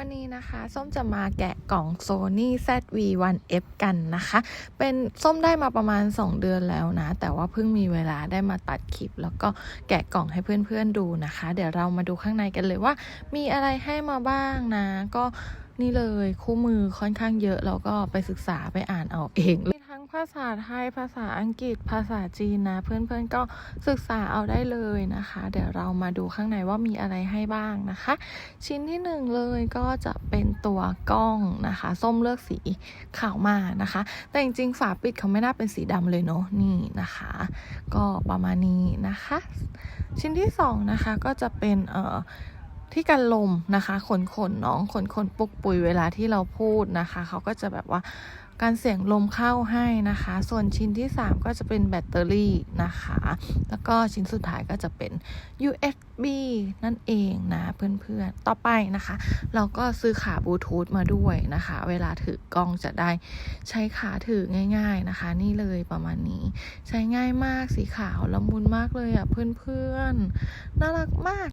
วันนี้นะคะส้มจะมาแกะกล่อง Sony ZV-1F กันนะคะ เป็นส้มได้มาประมาณ 2 เดือนแล้วนะ แต่ว่าเพิ่งมีเวลาได้มาตัดคลิป แล้วก็แกะกล่องให้เพื่อนๆดูนะคะ เดี๋ยวเรามาดูข้างในกันเลยว่า มีอะไรให้มาบ้างนะ ก็นี่เลยคู่มือค่อนข้างเยอะ แล้วก็ไปศึกษาไปอ่านเอาเองมีทั้ง ภาษาไทย ภาษาอังกฤษ ภาษาจีนนะ เพื่อนๆก็ศึกษาเอาได้เลยนะคะ เดี๋ยวเรามาดูข้างในว่ามีอะไรให้บ้างนะคะ ชิ้นที่หนึ่งเลยก็จะเป็นตัวกล้องนะคะ ส้มเลือกสีขาวมานะคะ แต่จริงๆฝาปิดเขาไม่น่าเป็นสีดำเลยเนาะนี่นะคะ ก็ประมาณนี้นะคะ ชิ้นที่สองนะคะก็จะเป็นเอ่อ ที่กันลมนะคะขนขนน้องขนขนปุกปุยเวลาที่เราพูดนะคะ เขาก็จะแบบว่าการเสียงลมเข้าให้นะคะ ส่วนชิ้นที่ 3 ก็จะเป็นแบตเตอรี่นะคะ แล้วก็ชิ้นสุดท้ายก็จะเป็น USB นั่นเองนะเพื่อนๆ ต่อไปนะคะ เราก็ซื้อขาบลูทูธมาด้วยนะคะ เวลาถือกล้องจะได้ใช้ขาถือง่ายๆนะคะ นี่เลยประมาณนี้ ใช้ง่ายมากสีขาวละมุนมากเลยอะเพื่อนๆ น่ารักมาก